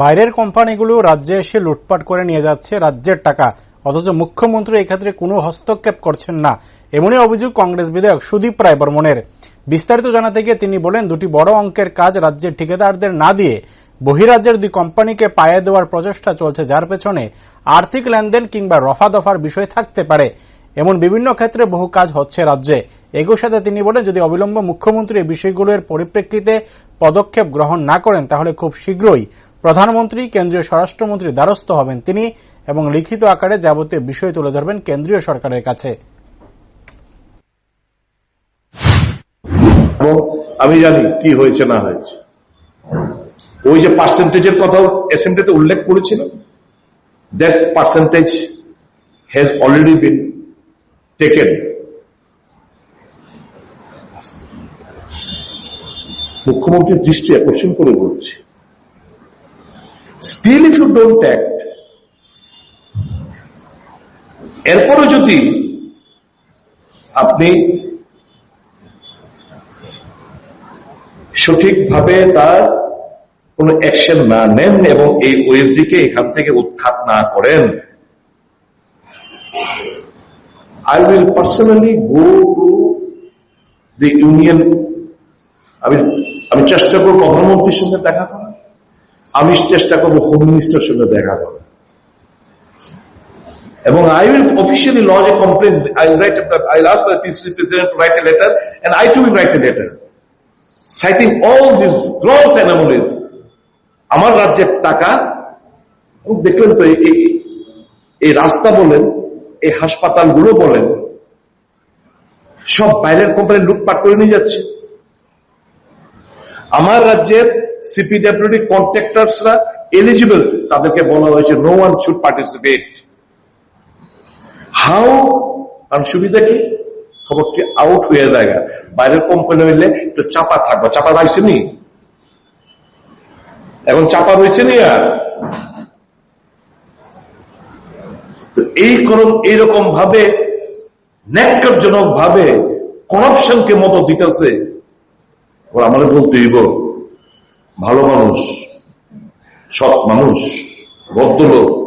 বাইরের কোম্পানিগুলো রাজ্যে এসে লুটপাট করে নিয়ে যাচ্ছে রাজ্যের টাকা। অথচ মুখ্যমন্ত্রী এক্ষেত্রে কোনো হস্তক্ষেপ করছেন না। এমনই অভিযোগ কংগ্রেস বিধায়ক সুদীপ রায় বর্মনের। বিস্তারিত জানাতে গিয়ে তিনি বলেন, দুটি বড় অঙ্কের কাজ রাজ্যের ঠিকাদারদের না দিয়ে বহিরাজ্যের দুই কোম্পানিকে পায়ে দেওয়ার প্রচেষ্টা চলছে, যার পেছনে আর্থিক লেনদেন কিংবা রফা দফার বিষয় থাকতে পারে। এমন বিভিন্ন ক্ষেত্রে বহু কাজ হচ্ছে রাজ্যে। এগুলোর সাথে তিনি বলেন, যদি অবিলম্ব মুখ্যমন্ত্রী এই বিষয়গুলোর পরিপ্রেক্ষিতে পদক্ষেপ গ্রহণ না করেন, তাহলে খুব শীঘ্রই প্রধানমন্ত্রী, কেন্দ্রীয় স্বরাষ্ট্রমন্ত্রীর দ্বারস্থ হবেন তিনি এবং লিখিত আকারে যাবতীয় বিষয় তুলে ধরবেন কেন্দ্রীয় সরকারের কাছে। আমি জানি কি হয়েছে, না হয়েছে। ওই যে পার্সেন্টেজের কথা অ্যাসেম্বলিতে উল্লেখ করেছিল। That percentage has already been taken মুখ্যমন্ত্রীর দৃষ্টি আকর্ষণ করে বলছে। Still if you don't act এরপরে যদি আপনি সঠিকভাবে তার কোন অ্যাকশন না নেন এবং এই ওএসডি কে এখান থেকে উৎখাত না করেন I will personally go to the union আমি আমি চেষ্টা করব প্রধানমন্ত্রীর সঙ্গে দেখা করার। আমি চেষ্টা করব হোম মিনিস্টার সঙ্গে দেখা করার। এবং I will officially lodge a complaint I write I last the PC president write a letter and I too will write a letter citing all this gross anomalies আমার রাজ্যের টাকা দেখলেন তো, এই রাস্তা বলেন, এই হাসপাতালগুলো বলেন, সব বাইরের কোম্পানি লুটপাট করে নিয়ে যাচ্ছে। আমার রাজ্যের সিপিডাব্লিউডি কন্ট্রাক্টার্সরা এলিজিবল তাদেরকে বলা হয়েছে no one should participate how কারণ সুবিধা কি? খবরটি আউট হয়ে যায় বাইরের কোম্পানি হইলে একটু চাপা থাকবে। চাপা রাখছে নি? এখন চাপা রয়েছে নি আর? এই করম এইরকম ভাবে, ন্যাক্কারজনক ভাবে করাপশনকে মতো দিতেছে আমাদের বলতে হইব ভালো মানুষ সৎ মানুষ ভদ্রলোক